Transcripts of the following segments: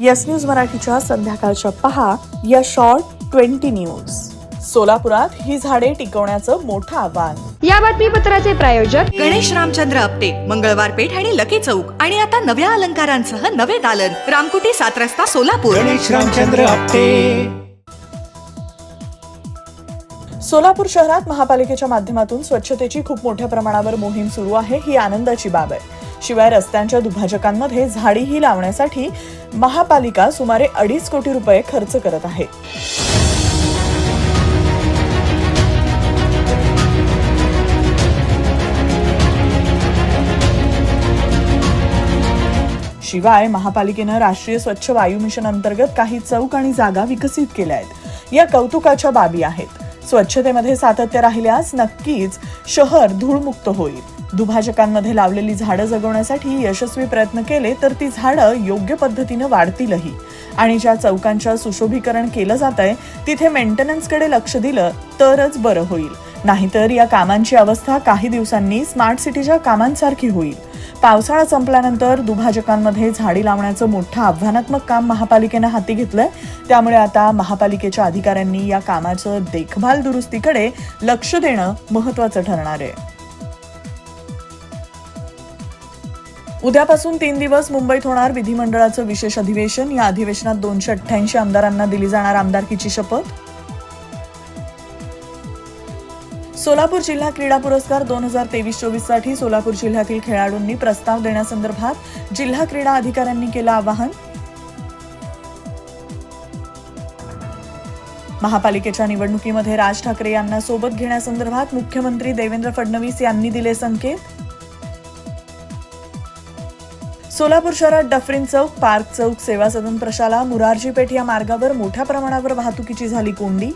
Yes news मराठीच्या संध्याकाळच्या पहा या शॉर्ट ट्वेंटी न्यूज. सोलापुरात ही झाडे टिकवण्याचं मोठं आव्हान. या बातमीपत्राचे प्रायोजक गणेश रामचंद्र आपटे मंगळवार पेठ आणि लकी चौक. आणि आता नव्या अलंकारांसह नवे दालन. रामकुटी सात रस्ता सोलापूर. गणेश रामचंद्र आपटे. सोलापूर शहरात महापालिकेच्या माध्यमातून स्वच्छतेची खूप मोठ्या प्रमाणावर मोहीम सुरू आहे ही आनंदाची बाब आहे. शिवाय रस्त्यांच्या दुभाजकांमध्ये झाडीही लावण्यासाठी महापालिका सुमारे अडीच कोटी रुपये खर्च करत आहे. शिवाय महापालिकेनं राष्ट्रीय स्वच्छ वायू मिशन अंतर्गत काही चौक आणि जागा विकसित केल्या आहेत. या कौतुकाच्या बाबी आहेत. स्वच्छतेमध्ये सातत्य राहिल्यास नक्कीच शहर धूळमुक्त होईल. दुभाजकांमध्ये लावलेली झाडं जगवण्यासाठी यशस्वी प्रयत्न केले तर ती झाडं योग्य पद्धतीनं वाढतीलही. आणि ज्या चौकांच्या सुशोभीकरण केलं जात आहे तिथे मेंटेनन्सकडे लक्ष दिलं तरच बरं होईल. नाहीतर या कामांची अवस्था काही दिवसांनी स्मार्ट सिटीच्या कामांसारखी होईल. पावसाळा संपल्यानंतर दुभाजकांमध्ये झाडी लावण्याचं मोठं आव्हानात्मक काम महापालिकेनं हाती घेतलंय. त्यामुळे आता महापालिकेच्या अधिकाऱ्यांनी या कामाचं देखभाल दुरुस्तीकडे लक्ष देणं महत्वाचं ठरणार आहे. उद्यापासून तीन दिवस मुंबईत होणार विधिमंडळाचं विशेष अधिवेशन. या अधिवेशनात दोनशे अठ्ठ्याऐंशी आमदारांना दिली जाणार आमदारकीची शपथ. सोलापूर जिल्हा क्रीडा पुरस्कार दोन हजार तेवीस चोवीससाठी सोलापूर जिल्ह्यातील खेळाडूंनी प्रस्ताव देण्यासंदर्भात जिल्हा क्रीडा अधिकाऱ्यांनी केलं आवाहन. महापालिकेच्या निवडणुकीमध्ये राज ठाकरे यांना सोबत घेण्यासंदर्भात मुख्यमंत्री देवेंद्र फडणवीस यांनी दिले संकेत. सोलापूर शहरात डफरीन चौक पार्क चौक सेवा सदन प्रशाला मुरारजी पेठ या मार्गावर मोठ्या प्रमाणावर वाहतुकीची झाली कोंडी.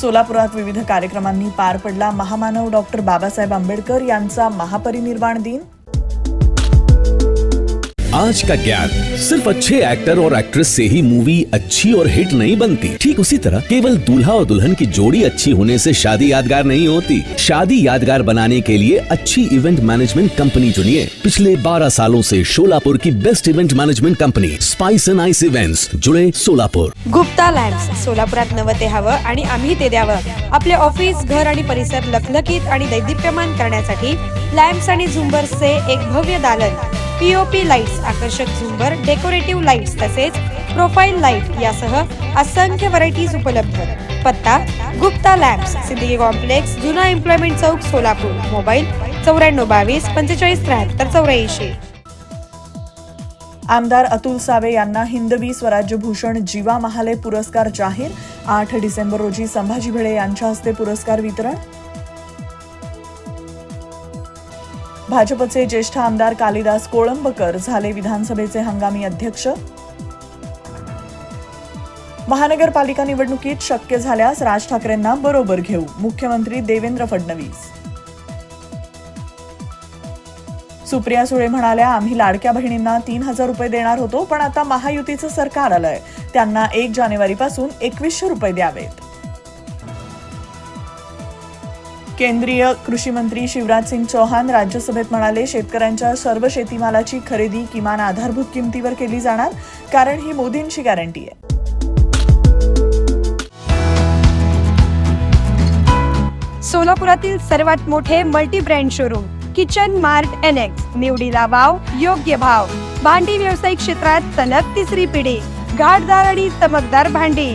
सोलापुरात विविध कार्यक्रमांनी पार पडला महामानव डॉक्टर बाबासाहेब आंबेडकर यांचा महापरिनिर्वाण दिन. आज का ज्ञान सिर्फ़ अच्छे एक्टर और एक्ट्रेस से ही मूवी अच्छी और हिट नहीं बनती। ठीक उसी तरह केवल दूल्हा और दुल्हन की जोड़ी अच्छी होने से शादी यादगार नहीं होती। शादी यादगार बनाने के लिए अच्छी इवेंट मैनेजमेंट कंपनी चुनिए। पिछले 12 सालों से शोलापुर की best event management company spice and ice events जुड़े सोलापुर गुप्ता लॅम्प्स सोलापुरात नवं ते ते ऑफ़िस घर परिसर लखलखीत आणि दैदिप्यमान करण्यासाठी लॅम्प्स आणि एक भव्य दालन. पीओपी लाईट्स आकर्षक झुंबर डेकोरेटिव्ह लाईट्स तसेच प्रोफाईल लाइट यासह असंख्य व्हरायटीज उपलब्ध. पत्ता गुप्ता लॅब्स सिद्धी कॉम्प्लेक्स जुना एम्प्लॉयमेंट चौक सोलापूर. मोबाईल चौऱ्याण्णव बावीस पंचेचाळीस त्र्याहत्तर चौऱ्याऐंशी. आमदार अतुल सावे यांना हिंदवी स्वराज्य भूषण जीवा महाले पुरस्कार जाहीर. आठ डिसेंबर रोजी संभाजी भिडे यांच्या हस्ते पुरस्कार वितरण. भाजपचे ज्येष्ठ आमदार कालिदास कोळंबकर झाले विधानसभेचे हंगामी अध्यक्ष. महानगरपालिका निवडणुकीत शक्य झाल्यास राज ठाकरेंना बरोबर घेऊ मुख्यमंत्री देवेंद्र फडणवीस. सुप्रिया सुळे म्हणाल्या आम्ही लाडक्या बहिणींना तीन हजार रुपये देणार होतो पण आता महायुतीचं सरकार आलंय. त्यांना एक जानेवारीपासून एकवीसशे रुपये द्यावेत. केंद्रीय कृषी मंत्री शिवराज सिंग चौहान राज्यसभेत म्हणाले शेतकऱ्यांच्या सर्व शेतीमालाची खरेदी किमान आधारभूत किमतीवर केली जाणार कारण ही मोदींची गॅरंटी आहे. सोलापुरातील सर्वात मोठे multi brand showroom kitchen mart N X निवडीला वाव योग्य भाव. भांडी व्यावसायिक क्षेत्रात सलग तिसरी पिढी. घाटदार आणि चमकदार भांडी.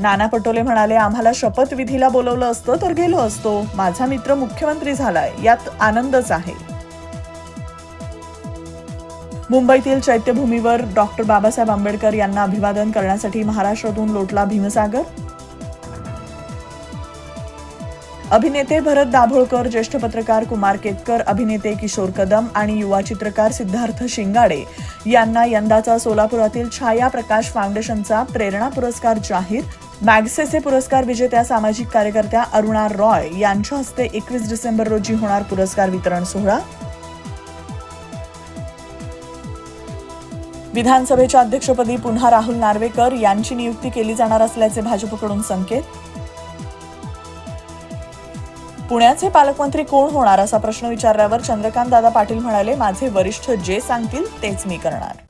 नाना पटोले म्हणाले आम्हाला शपथविधीला बोलवलं असतं तर गेलो असतो. माझा मित्र मुख्यमंत्री झालाय. यात आनंदच आहे. मुंबईतील चैत्यभूमीवर डॉक्टर बाबासाहेब आंबेडकर यांना अभिवादन करण्यासाठी महाराष्ट्रातून लोटला भीमसागर. अभिनेते भरत दाभोळकर ज्येष्ठ पत्रकार कुमार केतकर अभिनेते किशोर कदम आणि युवा चित्रकार सिद्धार्थ शिंगाडे यांना यंदाचा सोलापुरातील छाया प्रकाश फाउंडेशनचा प्रेरणा पुरस्कार जाहीर मॅगसेसे पुरस्कार विजेत्या सामाजिक कार्यकर्त्या अरुणा रॉय यांच्या हस्ते एकवीस डिसेंबर रोजी होणार पुरस्कार वितरण सोहळा. विधानसभेच्या अध्यक्षपदी पुन्हा राहुल नार्वेकर यांची नियुक्ती केली जाणार असल्याचे भाजपकडून संकेत. पुण्याचे पालकमंत्री कोण होणार असा प्रश्न विचारल्यावर चंद्रकांत दादा पाटील म्हणाले माझे वरिष्ठ जे सांगतील तेच मी करणार.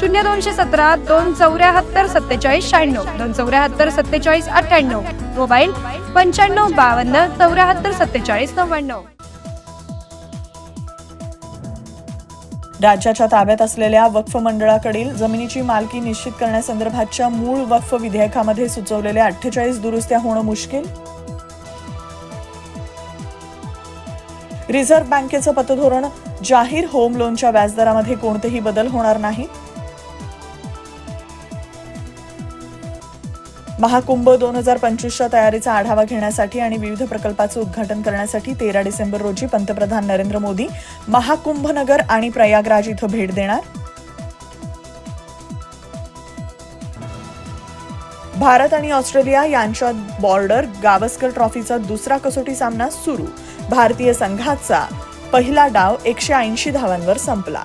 शून्य दोनशे सतरा दोन चौऱ्याहत्तर सत्तेचाळीस शहाण्णव दोन चौऱ्याहत्तर सत्तेचाळीस अठ्ठ्याण्णव. मोबाईल पंच्याण्णव बावन्न चौऱ्याहत्तर सत्तेचाळीस नव्याण्णव. राज्याच्या ताब्यात असलेल्या वक्फ मंडळाकडील जमिनीची मालकी निश्चित करण्यासंदर्भातच्या मूळ वक्फ विधेयकामध्ये सुचवलेल्या अठ्ठेचाळीस दुरुस्त्या होणं मुश्किल? रिझर्व्ह बँकेचं पतधोरण जाहीर होम लोनच्या व्याजदरामध्ये कोणतेही बदल होणार नाही? महाकुंभ दोन हजार पंचवीसच्या तयारीचा आढावा घेण्यासाठी आणि विविध प्रकल्पाचं उद्घाटन करण्यासाठी तेरा डिसेंबर रोजी पंतप्रधान नरेंद्र मोदी महाकुंभनगर आणि प्रयागराज इथं भेट देणार. भारत आणि ऑस्ट्रेलिया यांच्यात बॉर्डर गावस्कर ट्रॉफीचा दुसरा कसोटी सामना सुरू. भारतीय संघाचा पहिला डाव एकशे ऐंशी धावांवर संपला.